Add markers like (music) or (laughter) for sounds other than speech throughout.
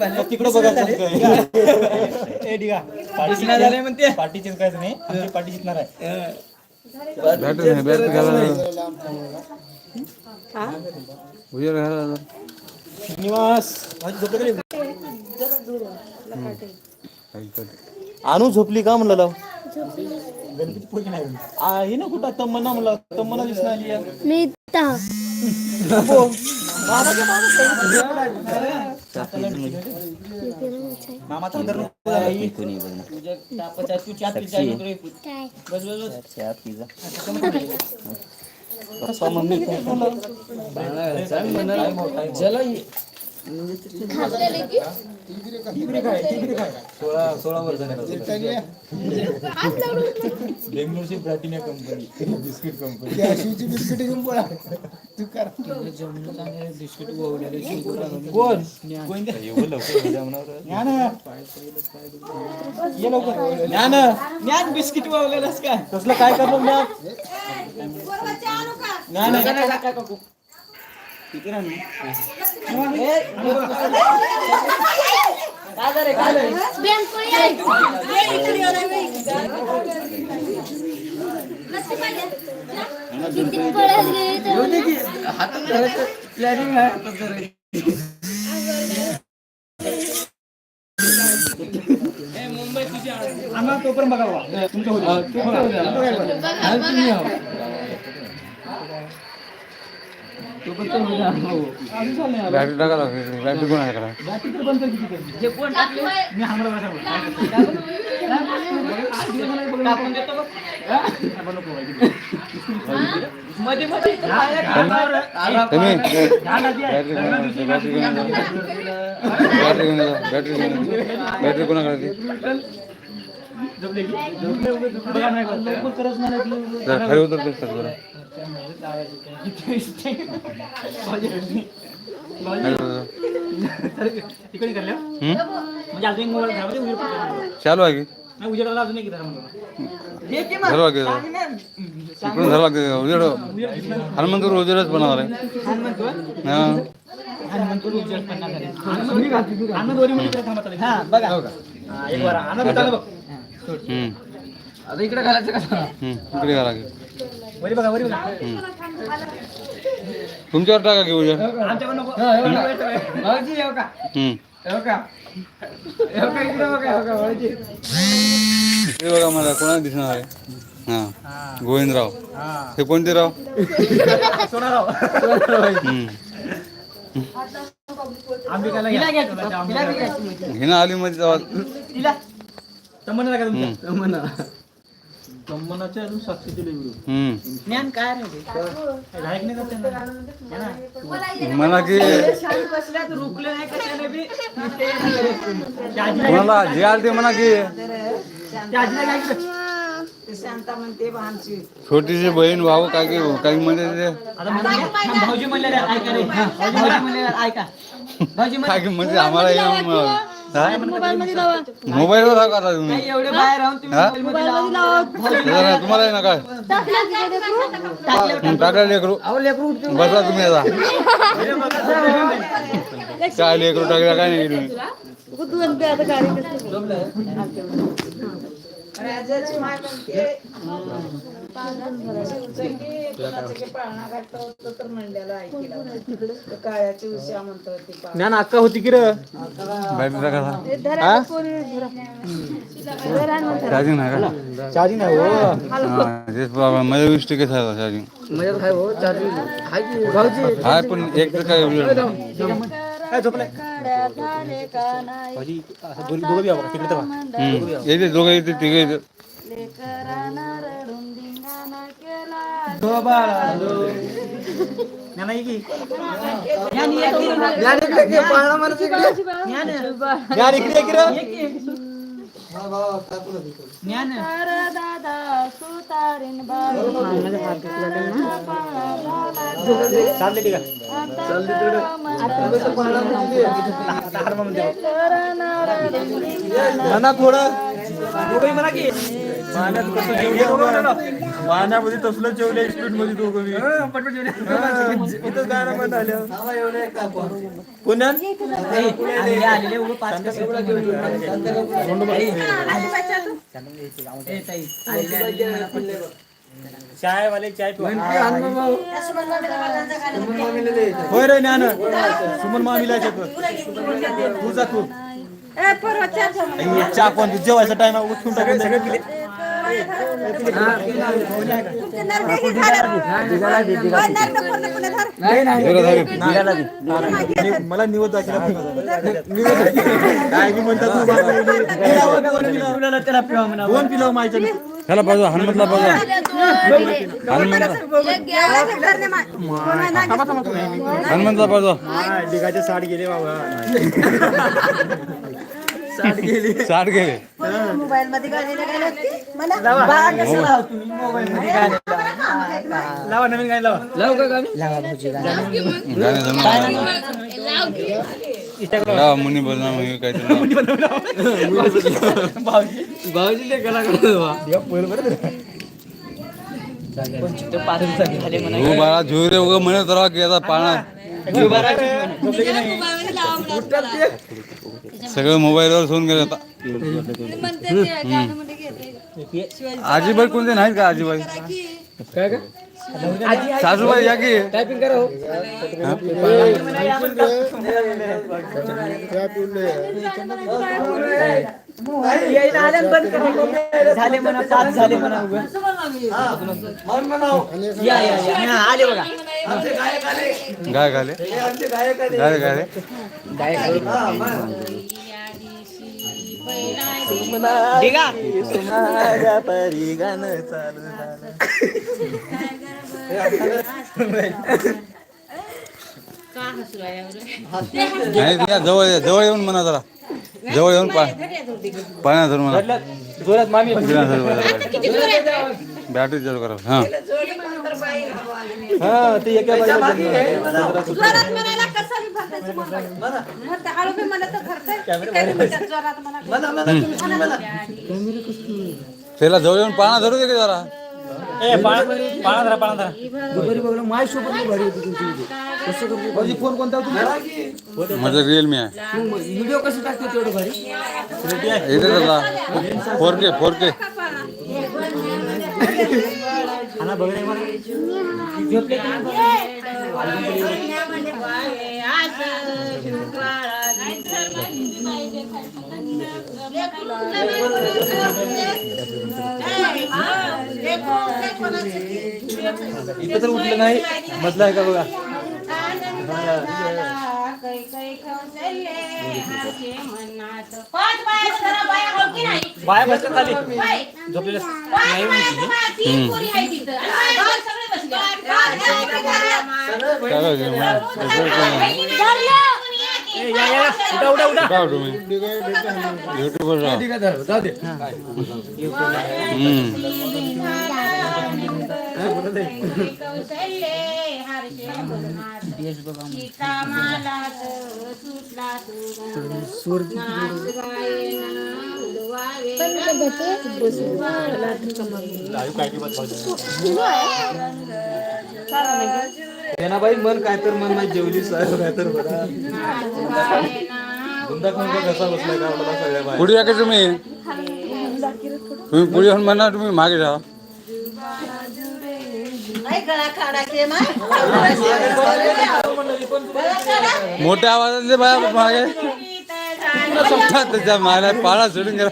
तिकडं पार्टी झाले म्हणते. पार्टी जिंकायचं नाही. आमची पार्टी जिंकणार आहे. श्रीनिवास. आणू झोपली का म्हणलं लाव? गणपती पूजा नाही. आ, ना कुठं? तम्मना म्हणलं. तम्मना दिसणार आली आहे. मी इथं. मामाचा तुझ्या तापाच्या. काय? बस बस बस. खाल्लेले की बेंगलोरची प्लॅटिना कंपनी बिस्किट कंपनी कोण ज्ञान लवकर ज्ञान ज्ञान बिस्किट वावलेलंस काय तसलं काय करतो ज्ञान ज्ञान किती राहिली? बँक किती पळत गेले तर आम्हाला तोपर्यंत बघा बाबा. तुमचं होईल. तुमचं होईल. बॅटरी टाका बॅटरी कोण आहे करा बाकी तर बंद किती करते? मी हांगडा बसा बोल. टाकून देतो बघ. हा? आपण नको बाई. मध्ये मध्ये तुम्ही ध्यान आधी आहे. बॅटरी कोण बॅटरी कोण बॅटरी कोण खाली. चालू आहे की हनुमंतूर उजेडच बनवणार आहे हा हनुमंत उजेड पन्नास झाले. आनंद- आनंद वरी मध्ये इकडे थांबा चालेल. हा, बघा. आता इकडे घालायचं का हम्म. इकडे घाला की. वरी बघा वरी बघा. तुमच्यावर टाका की उजेड आमच्याकडे नको. भाऊजी येऊ का? हम्म. येऊ का? येऊ का इकडे बघा येऊ का भाऊजी? इकडे बघा मला कोणाला दिसणार आहे? हा. गोविंदराव. हे कोणते राव? सोनाराव. हम्म. घ्या. आली मध्ये जावा. तिला. तमन्ना का. तुमच्या तमन्ना तमन्नाच्या अजून साक्षी दिली गुरु हम्म. ज्ञान काय रे ते? लायक नाही करते ना. है ना? म्हणा की शाळेत रुकले नाही कशाने बी ते त्या आजीला कोणाला जे आले ते म्हणा की त्या आजीला काय केलं? छोटीशी बहीण भाऊ काय की काही म्हणजे ते आता भाऊजी म्हणलेले आहेत, ऐका रे (laughs) भाऊजी म्हणलेले आहेत, ऐका भाऊजी की म्हणजे आम्हाला हे काय? मोबाईल लावा मोबाईलवर दाखवा आता तुम्ही एवढे बाहेर राहून तुम्ही हा? लावा. तुम्हाला आहे ना काय टाकलं की लेकरू? हं, टाका लेकरू अहो, लेकरू उठते. बसा तुम्ही आता काय लेकरू टाकला काय नाही तुम्ही गाडी कसली? ज्ञान अक्का होती की ना. चार्जिंग नाही का चार्जिंग हो तेच प्रॉब्लेम माझ्या वीस टक्के चार्जिंग आहे हो चार्जिंग आहे की भाऊजी हाय पण एक तर काय झोपलाय झाले का नाही. येते दोघं येते तिघे येते लेकरांना रडून धिंगाणा केला. ज्ञान? ज्ञान इकडे इकडे दादा सुतारीन धिंगाणा म्हणा थोडं मानामध्ये तसलं जेवले स्पीडमध्ये दोघं. इथं गाणं पण आलं? पुण्यात पण- चाय वाले चाय होय रे ज्ञान सुमन मामीला तू जा तू. चहा कोण जेवायचा टाइम उठून टाकून मला निवड बाबा, त्याला माझ्या पाहिजे हनुमतला पाहिजे हनुमंतला डिगाचे साठ गेले बाबा. (laughs) साठ गेले. मोबाईल मध्ये लावा. तुम्ही? मोबाईल मध्ये गाणं. लावा. लावा. नवीन काय लावा लावू. का गाणी मुनी भाऊजी. ते कलाकार झोरे उगं म्हणत राहा की आता पाळणा सगळं मोबाईलवर सोन गेलं आता. आजीबाई कोणते नाहीत का आजीबाई? सासूबाई या की? टायपिंग करा हो. यायला आल्या बंद करा. झाले म्हणा पाच झाले म्हणा उगा. या या या हा, आले. बघा गाय घाले गाय घाले ठीक परी गाणं चालू नाही या जवळ या, जवळ येऊन म्हणा जरा. जवळ येऊन पा पाण्यात धरून म्हणा. जोरात मामी बॅटरी चालू करा. हा. हा ते एका त्याला जवळ येऊन पाना धरू दे की जरा? ए पाळा पाळा धरा पाळा धरा. दुपारी बघलं माय सोबत लई भारी होती तुमची video. कसं करतो भाऊजी फोन कोणता होता माझं रिअलमी आहे. व्हिडिओ कसं टाकतो तेवढं भारी? इथे त्याला फोर के फोर के इथं तर उठलं नाही. मधला आहे का बघा? बाया बसतात खाली. झोपलेल्या काय पाहिजे मग? उठा काय तुम्ही युट्यूबवर बाई मन काय तर मन माझी जेवली सर काय तर बघा धुंदा कसा बसलाय का आपल्याला सगळ्या बाया? पुढे या की तुम्ही? तुम्ही पुढे येऊन म्हणा तुम्ही मागे जा. मोठ्या आवाजातले बाया मागे. त्याच्या मायला पाळा सोडून गेला.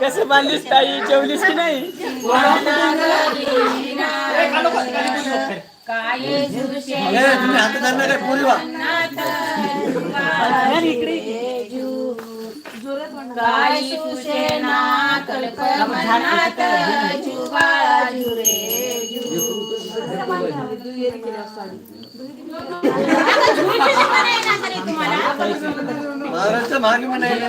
कसं बांधलीस ताई? जेवलीस की नाही? (laughs) तुम्ही हात धरणार काय पोरी वा. महाराष्ट्र म्हणायला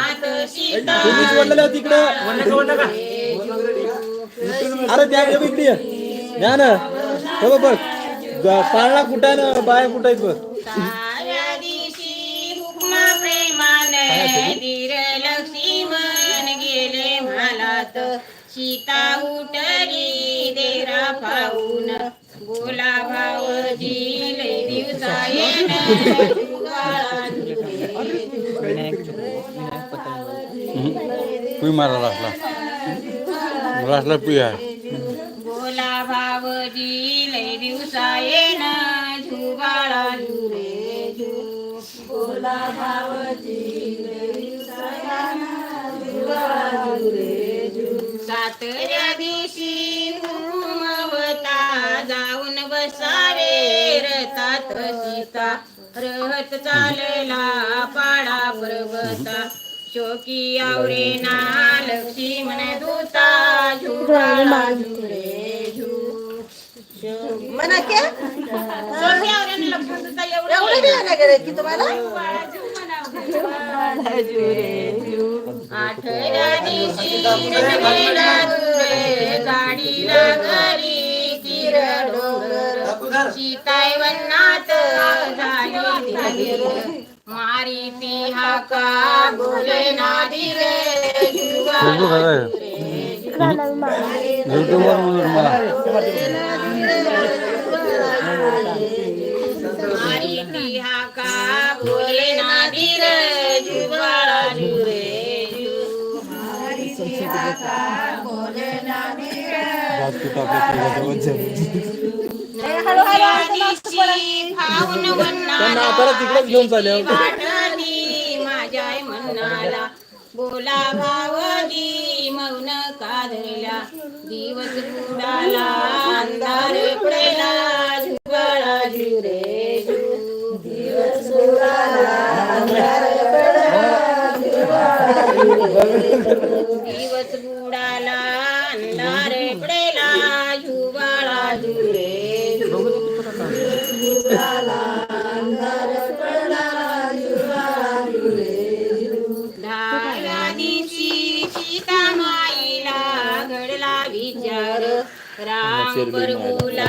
तुम्हीच वडलेलं तिकडं अरे त्या इकडे या ना. बघ पाळणा कुठं ना बाया कुठं आहेत बघ? साऱ्या दिवशी हुकमा प्रेमाने धीर लक्ष्मण गेले म्हणालात सीता उठली देरा पाहून. बोला भावजी लय दिवसा आहे. बोला भावजी लय दिवसा सातऱ्या दिवशी हुमवता जाऊन बसावे रतात सीता. रहत चालला पाडा पर्वता. शोकी आवरे ना लक्ष्मण दूता झुबाळा झुरे झू म्हणा लक्ष्मण दूता एवढं एवढे की तुम्हाला? आठव्या दिवशी गाडीला घरी किर डोंगर सीताय झाली मारी ती हाका बोले युट्यूबवर म्हणून मला मारी ती हाका बोले? त्यांना आता तिकडेच घेऊन माझ्या मनाला बोला भावनी मौन का धरला दिवस बुडाला अंधार पडला झुगाळा झुरे झू दिवस दिवस घडला विचार राम प्रभूला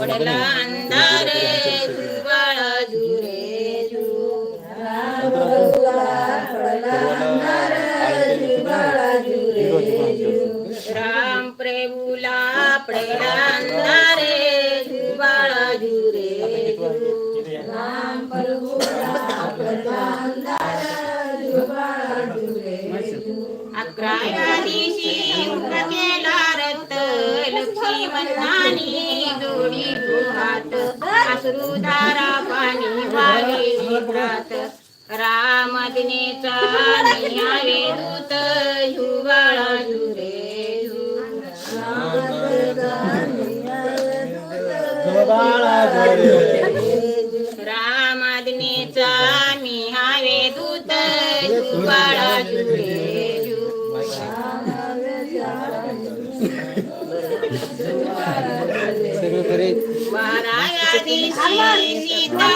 पडला अंधार लक्ष्मणानी जोडी हात अश्रुधारा पाणी वाहे राम दिनेचा निहावे दूत युवाळा झुरे झू रामदिनेचा निहावे दूत युवाळा झुरे ಸೀತಾ ಸೀತಾ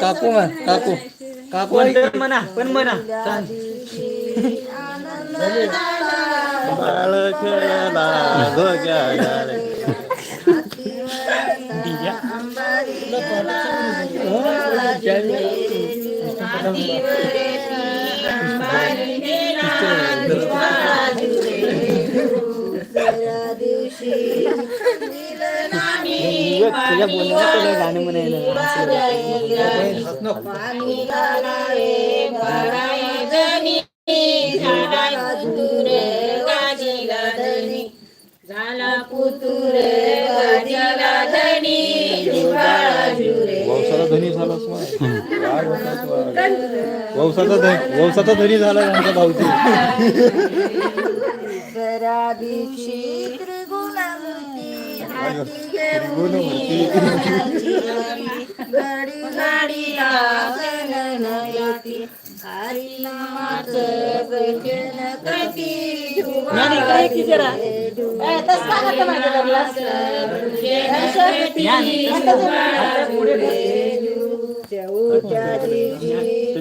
काकू म्हण, काकू काकू पण तर म्हणा पण म्हणा बाळ दुसऱ्या दिवशी मिलनाने पाणी पाणी घालावे भराय जणी झाला पुतुर गाजीला धनी. झाला पुतुर गाजीला धनी. धनी झाला वंशाचा धनी वंशाचा धनी झाला आमचा भाऊची दिवशी त्रिगुणावती हाती घेऊन गाडी गाडीला गणनयती हरी नामाचं भजन चौथ्या दिवशी